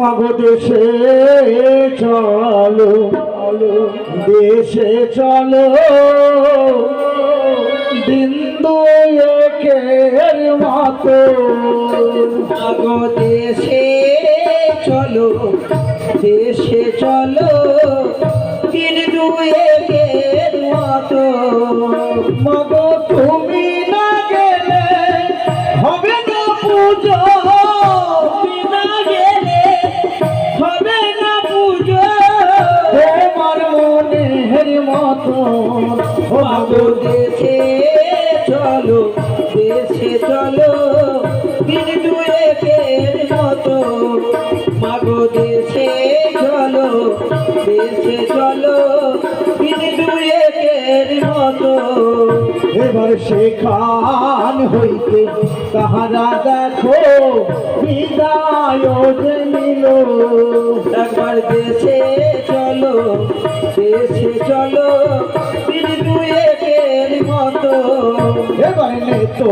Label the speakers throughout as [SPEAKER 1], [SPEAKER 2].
[SPEAKER 1] মাগো দেশে চলো দেশে চলো। বিন্দু একের মতো।
[SPEAKER 2] আগো দেশে চলো দেশে চলো। দিন দুয়েকের মতো।
[SPEAKER 1] মাগো সেখান হইতে। তাহারা দেখো, বিদায় নিল।
[SPEAKER 2] একবার দেশে চলো দেশে চলো মতো।
[SPEAKER 1] এবার তো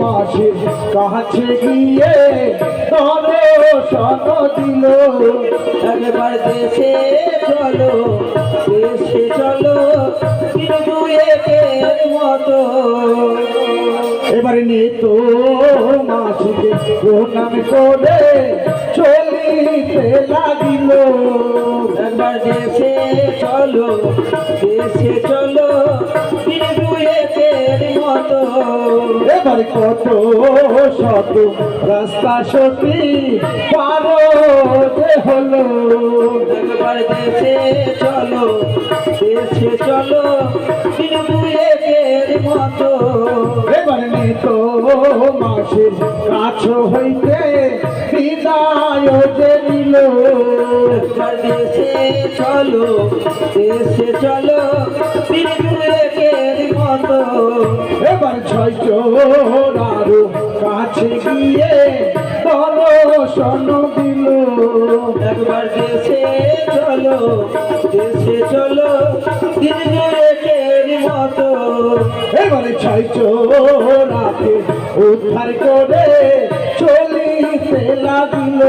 [SPEAKER 1] মাসির কাছে গিয়ে দর্শন দিল।
[SPEAKER 2] একবার দেশে চলো দেশে চলো মতো
[SPEAKER 1] এবার নে তো মাসিকে প্রণাম করে চলিতে লাগিল।
[SPEAKER 2] একবার দেশে চলো দেশে চলো মতো।
[SPEAKER 1] এবার কত শত রাস্তা সতী পারো হলো।
[SPEAKER 2] একবার দেশে চলো দেশে চলো
[SPEAKER 1] এবার নিত মাসের কাছ হইতে বিদায় যে নিল।
[SPEAKER 2] দেশে চলো দেশে চলো মতো।
[SPEAKER 1] এবার ছয় চোরারো কাছে গিয়ে দর্শন দিল।
[SPEAKER 2] একবার দেশে চলো দেশে চলো দিন দুয়েকের মতো।
[SPEAKER 1] এবারে ছয় চোরাকে উদ্ধার করে চলিতে লাগিল।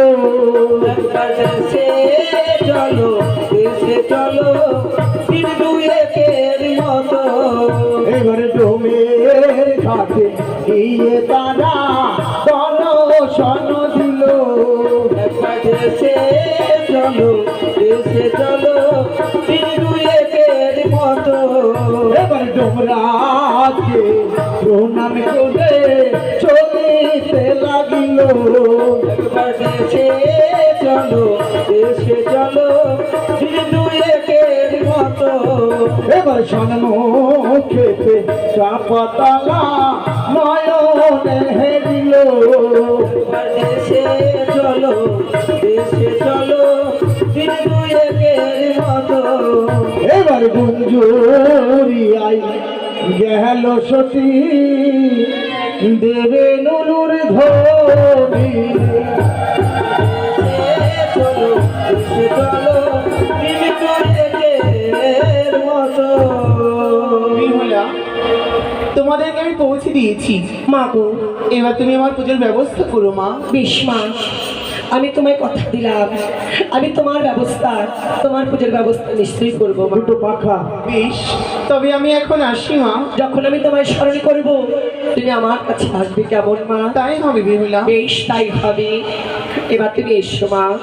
[SPEAKER 1] এবার ডোমরাজকে প্রণাম করে চলিতে লাগিল।
[SPEAKER 2] একবার দেশে চলো দেশে চলো
[SPEAKER 1] এবার সন্মুখেতে চাপাতালা নয়নে হেরিল গেল সতী দেবে নুনুর ধরি
[SPEAKER 2] চলো চলো
[SPEAKER 3] তোমাদেরকে আমি পৌঁছে দিয়েছি।
[SPEAKER 4] মা গো
[SPEAKER 3] এবার তুমি আমার পুজোর ব্যবস্থা করো মা।
[SPEAKER 4] বেশ মা। আমি তোমায় কথা দিলাম। আমি তোমার ব্যবস্থা তোমার পুজোর ব্যবস্থা নিশ্চয়ই করব
[SPEAKER 1] দুটো পাখা।
[SPEAKER 3] বেশ। তবে আমি এখন আসি মা।
[SPEAKER 4] যখন আমি তোমায় স্মরণ করব তুমি আমার কাছে আসবে কেমন মা?
[SPEAKER 3] তাই হবে বিমলা।
[SPEAKER 4] বেশ তাই হবে। এবার তুমি এসো মা।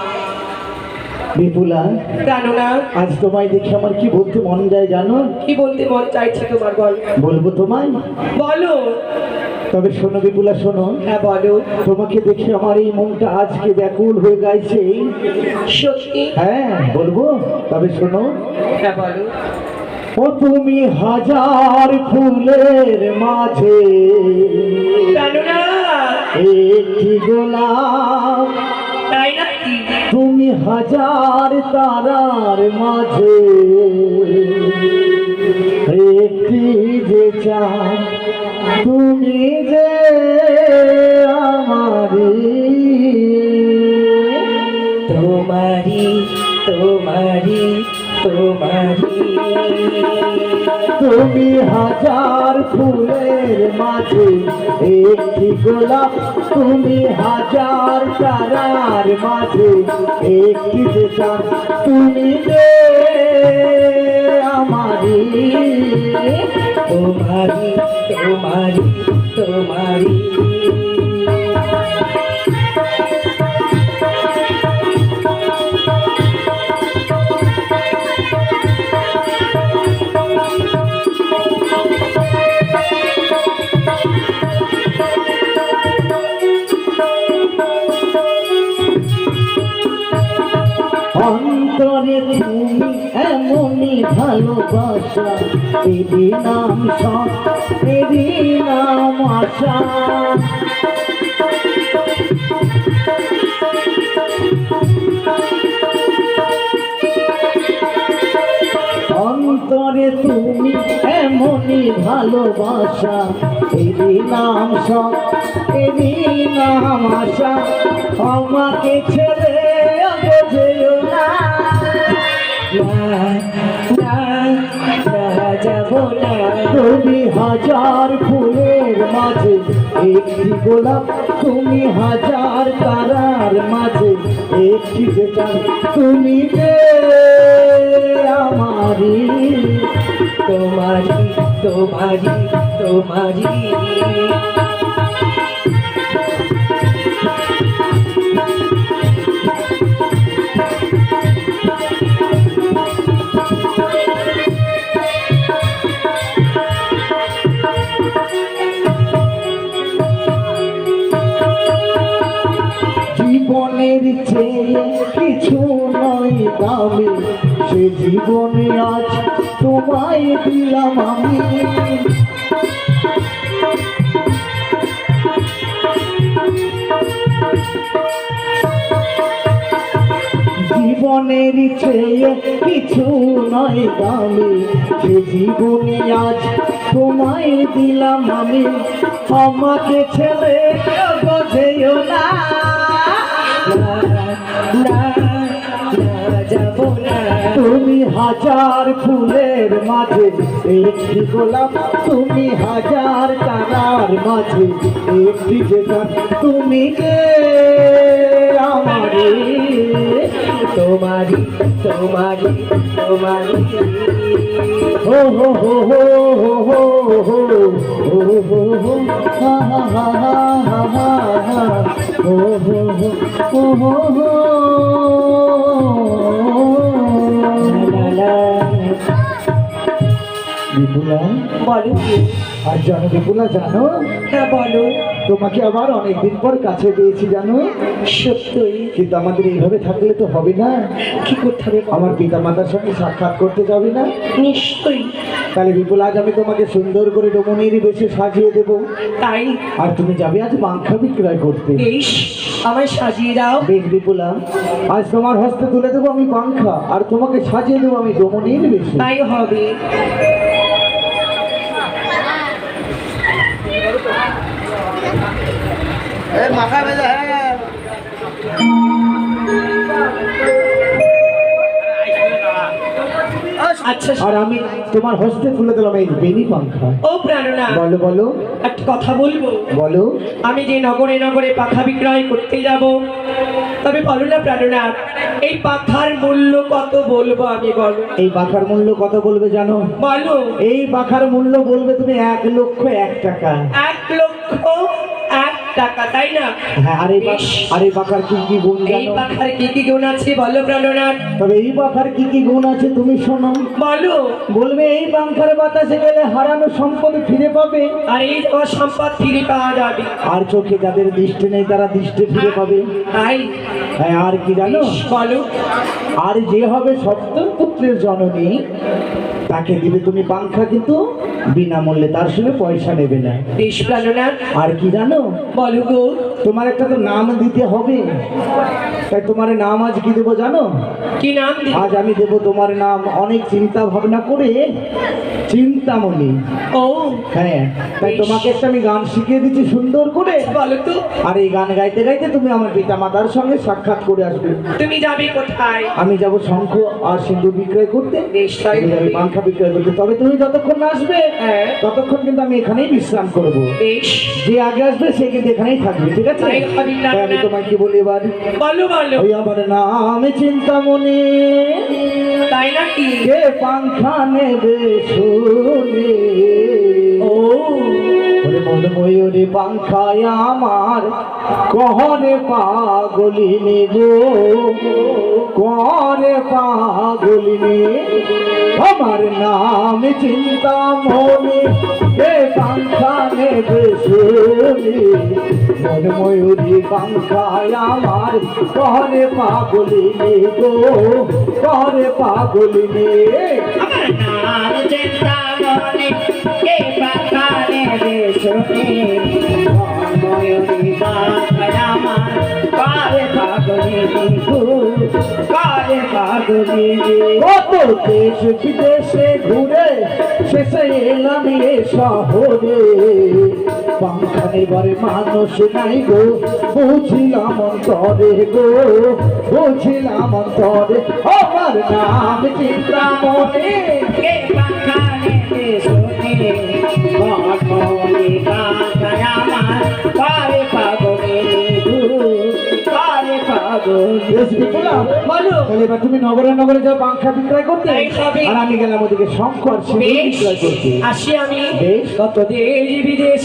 [SPEAKER 1] বিপুলা
[SPEAKER 4] প্রাণনা
[SPEAKER 1] আজ তোমায় দেখে আমার কি বলতে মন যায় জানো?
[SPEAKER 4] কি বলতে মন চাইছে তোমার বল।
[SPEAKER 1] বলব তোমায়?
[SPEAKER 4] বলো।
[SPEAKER 1] তবে শোনো বিপুলা শোনো।
[SPEAKER 4] হ্যাঁ বলো।
[SPEAKER 1] তোমাকে দেখে আমার এই মনটা আজকে ব্যাকুল হয়ে গাইছে
[SPEAKER 4] সত্যি?
[SPEAKER 1] হ্যাঁ বলব। তবে শোনো।
[SPEAKER 4] হ্যাঁ বলো।
[SPEAKER 1] ও তুমি হাজার ফুলের মাঝে। একটি গোলাপ। তুমি হাজার তারার মাঝে। একটি যে চাঁদ তুমি যে আমারি
[SPEAKER 4] তোমারি তোমারি তোমারি
[SPEAKER 1] তুমি হাজার ফুলের মাঝে একটি গোলাপ, তুমি হাজার তারার মাঝে একটি বেচার তুমি যে আমারি
[SPEAKER 4] তোমারি তোমারি তোমারি
[SPEAKER 1] ভালোবাসা এরই নাম সব নাম আশা অন্তরে তুমি এমনই ভালোবাসা এরই নাম সব এরই নাম আশা, আমাকে ছেড়ে তুমি হাজার ফুলের মাঝে একটি গোলাপ তুমি হাজার তারার মাঝে একটি বেটার তুমি আমারি
[SPEAKER 4] তোমারি তোমারি তোমারি
[SPEAKER 1] দামি সে জীবনে আজ তোমায় দিলাম আমি। জীবনের চেয়ে কিছু নয় দামি, সে জীবনে আজ তোমায় দিলাম আমি। আমাকে ছেড়ে বোঝেও না। তুমি হাজার ফুলের মাঝে একটি গোলাপ তুমি হাজার তারার মাঝে একটি বেতার তুমি যে আমারে
[SPEAKER 4] তোমারি তোমারি তোমারি
[SPEAKER 1] হো হো হো হো হো হো হো হো হো হো হা হা হা হা হা হা হা হো হো হো হো বিপুলা
[SPEAKER 4] বলো।
[SPEAKER 1] আর জানো বিপুলা জানো?
[SPEAKER 4] হ্যাঁ বলো।
[SPEAKER 1] তোমাকে আবার অনেকদিন পর কাছে পেয়েছি জানো?
[SPEAKER 4] সত্যই।
[SPEAKER 1] কিন্তু আমাদের এইভাবে থাকলে তো হবে না।
[SPEAKER 4] কি করতে হবে
[SPEAKER 1] আমার পিতা মাতার সঙ্গে সাক্ষাৎ করতে যাবে না।
[SPEAKER 4] নিশ্চয়ই।
[SPEAKER 1] তাহলে বিপুল আজ আমি তোমাকে সুন্দর করে ডমনির বেশে সাজিয়ে দেব।
[SPEAKER 4] তাই?
[SPEAKER 1] আর তুমি যাবে আজ মাংসা বিক্রয় করতে।
[SPEAKER 4] বেশ আমায় সাজিয়ে দাও।
[SPEAKER 1] বেশ বিপুলা আজ তোমার হস্তে তুলে দেবো আমি পাংখা আর তোমাকে সাজিয়ে দেবো আমি ডমনির বেশে।
[SPEAKER 4] তাই হবে। আচ্ছা
[SPEAKER 1] আর আমি তোমার হস্তে তুলে দিলাম এই বেনি পাংখা
[SPEAKER 4] ও প্রাণনা।
[SPEAKER 1] বলো বলো।
[SPEAKER 4] একটা কথা বলব?
[SPEAKER 1] বলো।
[SPEAKER 4] আমি যে নগরে নগরে পাখা বিক্রয় করতে যাব তবে বলো না প্রাণনা এই পাখার মূল্য কত বলব আমি বলো।
[SPEAKER 1] এই পাখার মূল্য কত বলবে জানো?
[SPEAKER 4] বলো।
[SPEAKER 1] এই পাখার মূল্য বলবে তুমি এক লক্ষ এক টাকা।
[SPEAKER 4] এক লক্ষ টাকা তাই না?
[SPEAKER 1] হ্যাঁ আর আরে পাখার কি কি গুণ
[SPEAKER 4] এই পাখার কি কি গুণ আছে বলো প্রাণনাথ।
[SPEAKER 1] তবে এই পাখার কি কি গুণ আছে তুমি শোনো।
[SPEAKER 4] বলো।
[SPEAKER 1] বলবে এই পাংখার বাতাসে গেলে হারানো সম্পদ ফিরে পাবে।
[SPEAKER 4] আর এই সম্পদ ফিরে পাওয়া যাবে।
[SPEAKER 1] আর চোখে যাদের দৃষ্টি নেই তারা দৃষ্টি ফিরে পাবে।
[SPEAKER 4] তাই
[SPEAKER 1] হ্যাঁ আর কি জানো?
[SPEAKER 4] বলো।
[SPEAKER 1] আর যে হবে সপ্তম পুত্রের জননী তাকে দিবে তুমি পাংখা কিন্তু বিনামূল্যে তার সঙ্গে পয়সা নেবে না।
[SPEAKER 4] বেশ প্রাণনাথ
[SPEAKER 1] আর কি জানো?
[SPEAKER 4] বলো গো।
[SPEAKER 1] তোমার একটা তো নাম দিতে হবে। তাই তোমার নাম আজ কি দেবো জানো?
[SPEAKER 4] কি নাম
[SPEAKER 1] আজ আমি দেব তোমার নাম। অনেক চিন্তা ভাবনা করে চিন্তামণি।
[SPEAKER 4] ও।
[SPEAKER 1] হ্যাঁ তাই তোমাকে একটা আমি গান শিখিয়ে দিচ্ছি সুন্দর করে।
[SPEAKER 4] বলো তো।
[SPEAKER 1] আর এই গান গাইতে গাইতে তুমি আমার পিতা মাতার সঙ্গে সাক্ষাৎ করে আসবে।
[SPEAKER 4] তুমি যাবে কোথায়?
[SPEAKER 1] আমি যাব শঙ্খ আর সিন্ধু বিক্রয় করতে।
[SPEAKER 4] নিশ্চয়ই
[SPEAKER 1] তুমি বিক্রয় করতে। তবে তুমি যতক্ষণ না আসবে
[SPEAKER 4] হ্যাঁ।
[SPEAKER 1] ততক্ষণ কিন্তু আমি এখানেই বিশ্রাম করব। যে আগে আসবে সে কিন্তু এখানেই থাকবে ঠিক আছে? আমি। তোমায় কি বলি এবার?
[SPEAKER 4] বলো বলো।
[SPEAKER 1] ওই আমার নাম চিন্তামণি
[SPEAKER 4] তাই নাকি?
[SPEAKER 1] কে পাংখা নেবে শুনে?
[SPEAKER 4] ও।
[SPEAKER 1] ওরে মন পাংখায় আমার। কহরে পাগলিনি গো করে পাগলিনি আমার নাম চিন্তা মনে কে পাংখা নেবে শুনি। মন ময়ূরী পাংখায় আমার করে পাগলিনি গো করে পাগলিনি
[SPEAKER 2] আমার নাম চিন্তা
[SPEAKER 1] কত দেশ বিদেশে ঘুরে শেষে এলাম এ শহরে। পাংখানে বারে মানুষ নাই গো, বুঝিলাম অন্তরে গো, বুঝিলাম অন্তরে আমার নাম চিন্তা মনে তাহলে এবার তুমি নগরে নগরে যাও পাংখা বিক্রয় করতে। আর আমি গেলাম ওদিকে শঙ্কর বিক্রয় করতে।
[SPEAKER 4] আসি আমি। কত দেশ বিদেশ।